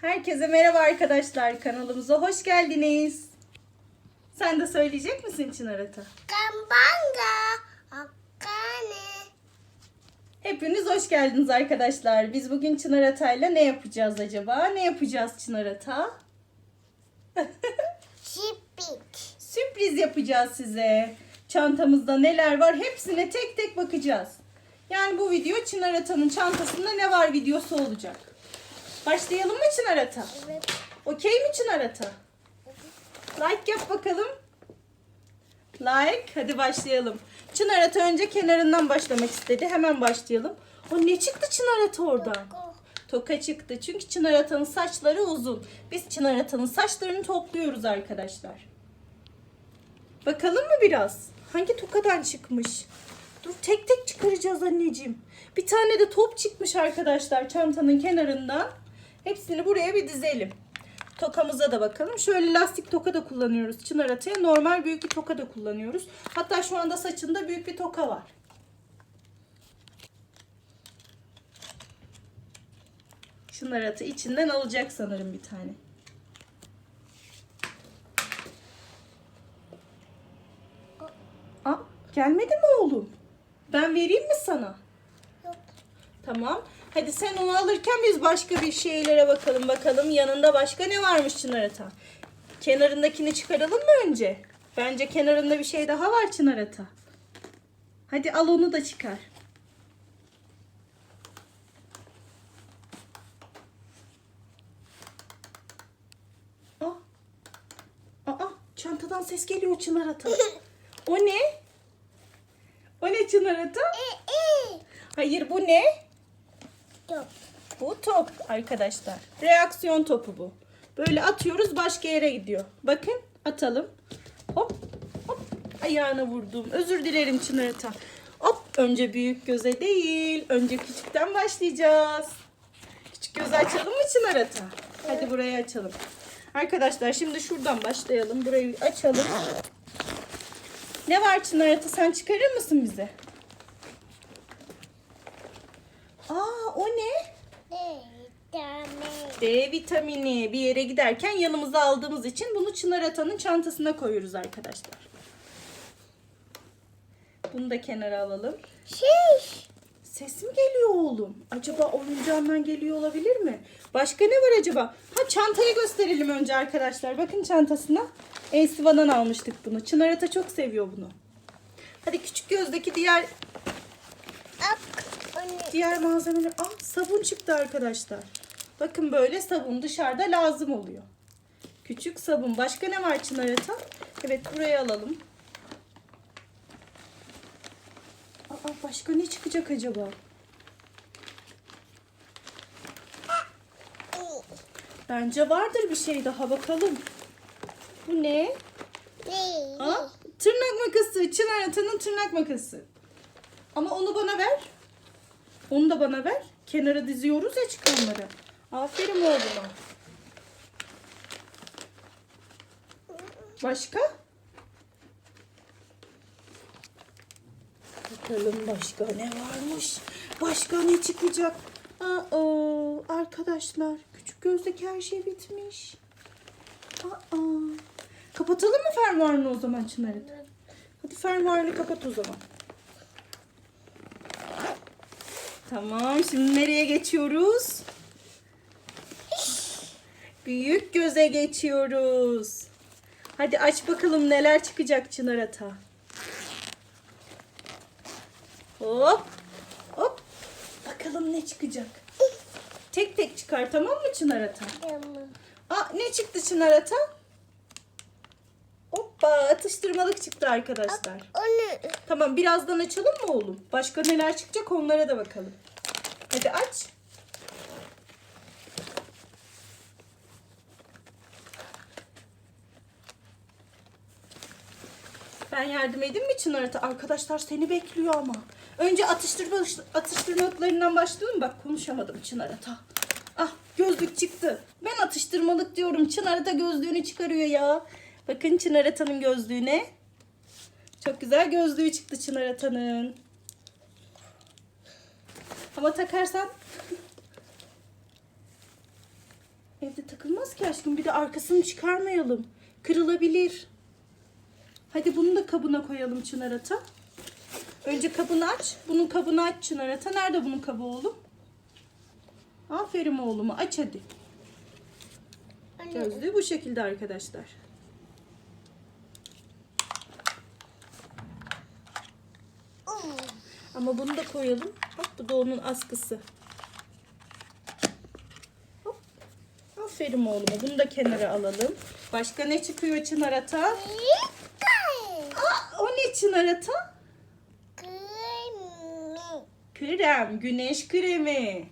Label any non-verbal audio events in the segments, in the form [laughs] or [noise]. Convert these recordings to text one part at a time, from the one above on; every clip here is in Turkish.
Herkese merhaba arkadaşlar. Kanalımıza hoş geldiniz. Sen de söyleyecek misin Çınar Ata? Kambanga. Akane. Hepiniz hoş geldiniz arkadaşlar. Biz bugün Çınar Ata'yla ne yapacağız acaba? Ne yapacağız Çınar Ata? [laughs] Şipik. Sürpriz yapacağız size. Çantamızda neler var hepsine tek tek bakacağız. Yani bu video Çınar Ata'nın çantasında ne var videosu olacak. Başlayalım mı Çınar Ata? Evet. Okey mi Çınar Ata? Like yap bakalım. Like. Hadi başlayalım. Çınar Ata önce kenarından başlamak istedi. Hemen başlayalım. O ne çıktı Çınar Ata oradan? Toka çıktı. Çünkü Çınar Ata'nın saçları uzun. Biz Çınar Ata'nın saçlarını topluyoruz arkadaşlar. Bakalım mı biraz? Hangi tokadan çıkmış? Dur tek tek çıkaracağız anneciğim. Bir tane de top çıkmış arkadaşlar çantanın kenarından. Hepsini buraya bir dizelim. Tokamıza da bakalım. Şöyle lastik toka da kullanıyoruz Çınar Ata'ya. Normal büyük bir toka da kullanıyoruz. Hatta şu anda saçında büyük bir toka var. Çınar Ata içinden alacak sanırım bir tane. Aa, gelmedi mi oğlum? Ben vereyim mi sana? Yok. Tamam. Hadi sen onu alırken biz başka bir şeylere bakalım bakalım. Yanında başka ne varmış Çınar Ata? Kenarındakini çıkaralım mı önce? Bence kenarında bir şey daha var Çınar Ata. Hadi al onu da çıkar. Aa, aa, çantadan ses geliyor Çınar Ata. [laughs] O ne? O ne Çınar Ata? E, e. Hayır bu ne? Yok. Bu top arkadaşlar. Reaksiyon topu bu. Böyle atıyoruz başka yere gidiyor. Bakın atalım. Hop hop ayağına vurdum. Özür dilerim Çınar Ata. Hop önce büyük göze değil. Önce küçükten başlayacağız. Küçük göz açalım mı Çınar Ata? Hadi burayı açalım. Arkadaşlar şimdi şuradan başlayalım. Burayı açalım. Ne var Çınar Ata sen çıkarır mısın bize? Aa o ne? E, tane. D vitamini bir yere giderken yanımıza aldığımız için bunu Çınar Ata'nın çantasına koyuyoruz arkadaşlar. Bunu da kenara alalım. Şiş. Ses mi geliyor oğlum? Acaba oyuncağından geliyor olabilir mi? Başka ne var acaba? Ha çantayı gösterelim önce arkadaşlar. Bakın çantasına. Elsiva'dan almıştık bunu. Çınar Ata çok seviyor bunu. Hadi küçük gözdeki diğer. Diğer malzemeler. Aa sabun çıktı arkadaşlar. Bakın böyle sabun dışarıda lazım oluyor. Küçük sabun. Başka ne var Çınar Ata? Evet buraya alalım. Aa başka ne çıkacak acaba? Bence vardır bir şey daha bakalım. Bu ne? Ne? Aa, tırnak makası. Çınar Ata'nın tırnak makası. Ama onu bana ver. Onu da bana ver. Kenara diziyoruz ya çıkanları. Aferin oğluma. Başka? Bakalım başka ne varmış? Başka ne çıkacak? Aa, arkadaşlar küçük gözdeki her şey bitmiş. Aa, kapatalım mı fermuarını o zaman Çınar'ı? Hadi fermuarını kapat o zaman. Tamam şimdi nereye geçiyoruz? Büyük göze geçiyoruz. Hadi aç bakalım neler çıkacak Çınar Ata. Hop. Hop. Bakalım ne çıkacak. Tek tek çıkar tamam mı Çınar Ata? Tamam. Aa ne çıktı Çınar Ata? Atıştırmalık çıktı arkadaşlar. Onu. Tamam birazdan açalım mı oğlum? Başka neler çıkacak onlara da bakalım. Hadi aç. Ben yardım edeyim mi Çınar Ata? Arkadaşlar seni bekliyor ama. Önce atıştırma, atıştırmalıklarından başlayalım. Bak konuşamadım Çınar Ata. Ah gözlük çıktı. Ben atıştırmalık diyorum. Çınar Ata gözlüğünü çıkarıyor ya. Bakın Çınar Ata'nın gözlüğüne. Çok güzel gözlüğü çıktı Çınar Ata'nın. Ama takarsan [laughs] Evde takılmaz ki aşkım. Bir de arkasını çıkarmayalım. Kırılabilir. Hadi bunu da kabına koyalım Çınar Ata. Önce kabını aç. Bunun kabını aç Çınar Ata. Nerede bunun kabı oğlum? Aferin oğluma. Aç hadi. Gözlüğü bu şekilde arkadaşlar. Ama bunu da koyalım. Bak bu da onun askısı. Hop. Aferin oğluma. Bunu da kenara alalım. Başka ne çıkıyor Çınar Ata? Aa, o ne Çınar Ata? Krem. Güneş kremi.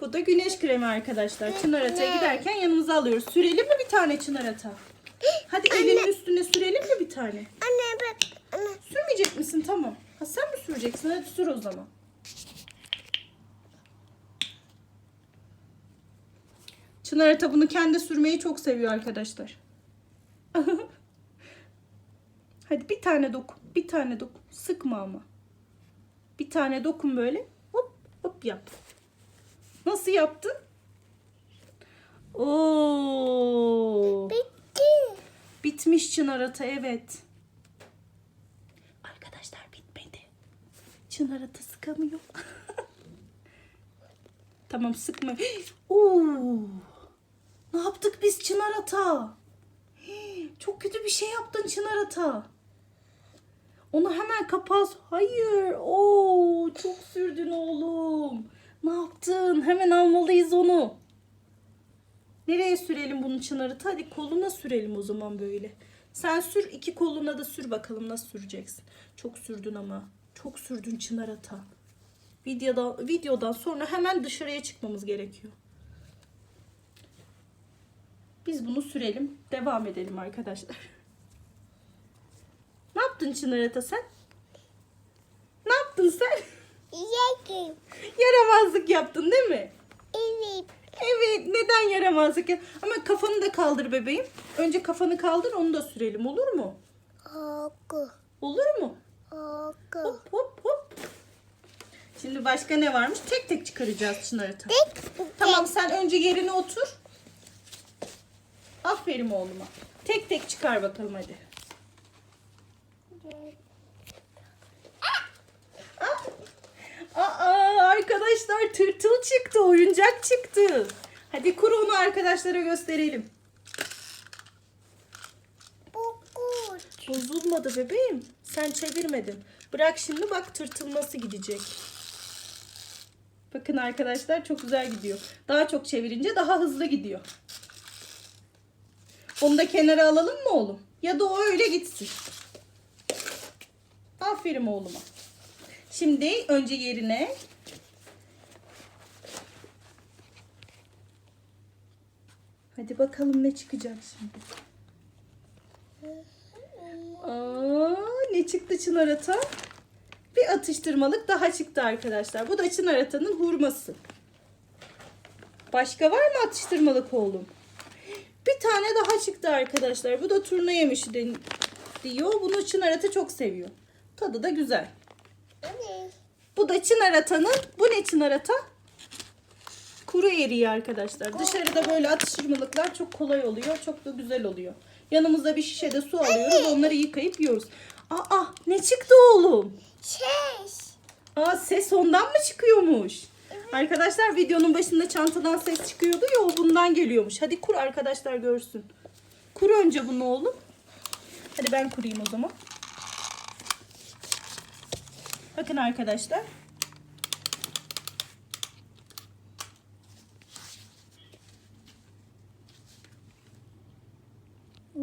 Bu da güneş kremi arkadaşlar. Çınar Ata'ya giderken yanımıza alıyoruz. Sürelim mi bir tane Çınar Ata? [gasps] Hadi elinin üstüne sürelim mi bir tane? Anne bak. Sürmeyecek misin? Tamam. Ha sen mi süreceksin? Hadi sür o zaman. Çınar Ata bunu kendi sürmeyi çok seviyor arkadaşlar. [laughs] Hadi bir tane dokun. Bir tane dokun. Sıkma ama. Bir tane dokun böyle. Hop hop yap. Nasıl yaptın? Oo. Bitti. Bitmiş Çınar Ata evet. Arkadaşlar bitmedi. Çınar Ata sıkamıyor. [laughs] tamam sıkma. [gasps] Oo. Ne yaptık biz Çınar Ata? [gasps] Çok kötü bir şey yaptın Çınar Ata. Onu hemen kapat. Hayır. Oo, çok sürdün oğlum. Ne yaptın? Hemen almalıyız onu. Nereye sürelim bunu Çınar'ı? Hadi koluna sürelim o zaman böyle. Sen sür iki koluna da sür bakalım nasıl süreceksin. Çok sürdün ama. Çok sürdün Çınar Ata. Videodan, videodan sonra hemen dışarıya çıkmamız gerekiyor. Biz bunu sürelim. Devam edelim arkadaşlar. [laughs] Ne yaptın Çınar Ata sen? Ne yaptın sen? Yaramazlık yaptın değil mi? Evet. Evet neden yaramazlık yap? Ama kafanı da kaldır bebeğim. Önce kafanı kaldır onu da sürelim olur mu? Oku. Olur mu? Oku. Hop hop hop. Şimdi başka ne varmış? Tek tek çıkaracağız Çınar'ı. Tek. Tamam sen önce yerine otur. Aferin oğluma. Tek tek çıkar bakalım hadi. Aa arkadaşlar tırtıl çıktı, oyuncak çıktı. Hadi kur onu arkadaşlara gösterelim. Bozulmadı bebeğim. Sen çevirmedin. Bırak şimdi bak tırtıl nasıl gidecek. Bakın arkadaşlar çok güzel gidiyor. Daha çok çevirince daha hızlı gidiyor. Onu da kenara alalım mı oğlum? Ya da o öyle gitsin. Aferin oğluma. Şimdi önce yerine Hadi bakalım ne çıkacak şimdi. Aa, ne çıktı Çınar Ata? Bir atıştırmalık daha çıktı arkadaşlar. Bu da Çınar Ata'nın hurması. Başka var mı atıştırmalık oğlum? Bir tane daha çıktı arkadaşlar. Bu da turna yemişi diyor. Bunu Çınar Ata çok seviyor. Tadı da güzel. Bu da Çınar Ata'nın. Bu ne Çınar Ata? Kuru eriği arkadaşlar. Dışarıda böyle atıştırmalıklar çok kolay oluyor. Çok da güzel oluyor. Yanımızda bir şişede su alıyoruz. Onları yıkayıp yiyoruz. Aa ne çıktı oğlum? Ses. Aa ses ondan mı çıkıyormuş? Arkadaşlar videonun başında çantadan ses çıkıyordu ya o bundan geliyormuş. Hadi kur arkadaşlar görsün. Kur önce bunu oğlum. Hadi ben kurayım o zaman. Bakın arkadaşlar.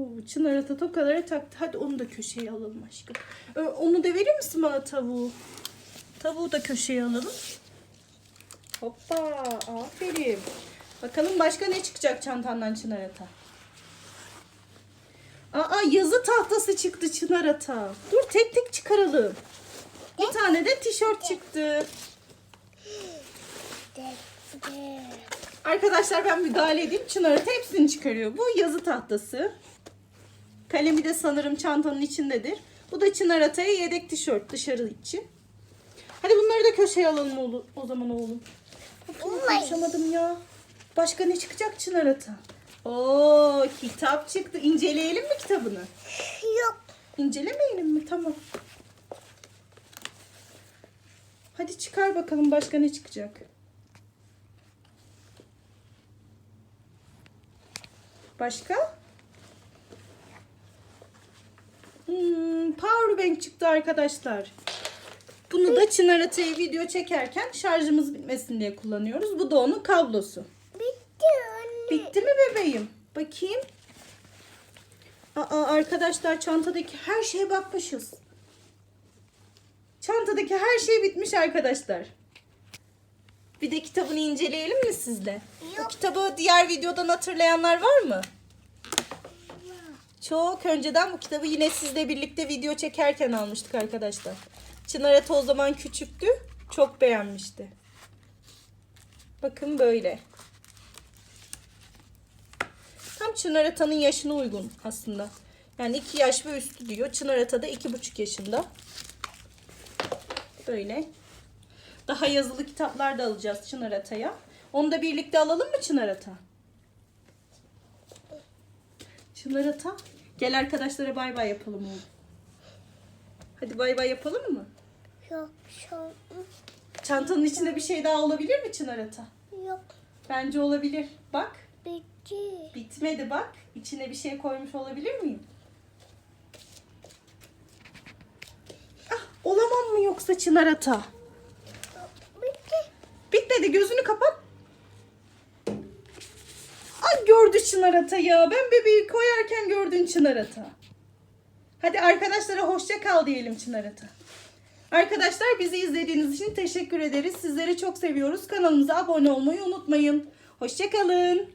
Oo, Çınar ata tokaları taktı. Hadi onu da köşeye alalım aşkım. Ö, Onu da verir misin bana tavuğu? Tavuğu da köşeye alalım. Hoppa aferin. Bakalım başka ne çıkacak çantandan Çınar ata. Aa yazı tahtası çıktı Çınar ata. Dur tek tek çıkaralım. Bir tane de tişört çıktı. Arkadaşlar ben müdahale edeyim. Çınar ata hepsini çıkarıyor. Bu yazı tahtası. Kalemi de sanırım çantanın içindedir. Bu da Çınar Ata'ya yedek tişört dışarı için. Hadi bunları da köşeye alalım oğlum, o zaman oğlum. Konuşamadım ya. Başka ne çıkacak Çınar Ata? Oo kitap çıktı. İnceleyelim mi kitabını? Yok. İncelemeyelim mi? Tamam. Hadi çıkar bakalım başka ne çıkacak. Başka? Hmm, powerbank çıktı arkadaşlar. Bunu da Çınar Atay'ı video çekerken şarjımız bitmesin diye kullanıyoruz. Bu da onun kablosu. Bitti anne. Bitti mi bebeğim? Bakayım. Aa, arkadaşlar çantadaki her şeye bakmışız. Çantadaki her şey bitmiş arkadaşlar. Bir de kitabını inceleyelim mi sizle? Yok. kitabı diğer videodan hatırlayanlar var mı? Çok önceden bu kitabı yine sizle birlikte video çekerken almıştık arkadaşlar. Çınar Ata o zaman küçüktü. Çok beğenmişti. Bakın böyle. Tam Çınar Ata'nın yaşına uygun aslında. Yani 2 yaş ve üstü diyor. Çınar Ata da 2,5 yaşında. Böyle. Daha yazılı kitaplar da alacağız Çınar Ata'ya. Onu da birlikte alalım mı Çınar Ata? Çınar Ata. Gel arkadaşlara bay bay yapalım oğlum. Hadi bay bay yapalım mı? Yok. Yok. Çantanın içinde bir şey daha olabilir mi Çınar Ata? Yok. Bence olabilir. Bak. Bitti. Bitmedi bak. İçine bir şey koymuş olabilir miyim? Ah, olamam mı yoksa Çınar Ata? Bitti. Bitmedi gözünü kapat. Ay gördü Çınar Ata ya. Ben bebeği koyarken gördün Çınar Ata. Hadi arkadaşlara hoşça kal diyelim Çınar Ata. Arkadaşlar bizi izlediğiniz için teşekkür ederiz. Sizleri çok seviyoruz. Kanalımıza abone olmayı unutmayın. Hoşça kalın.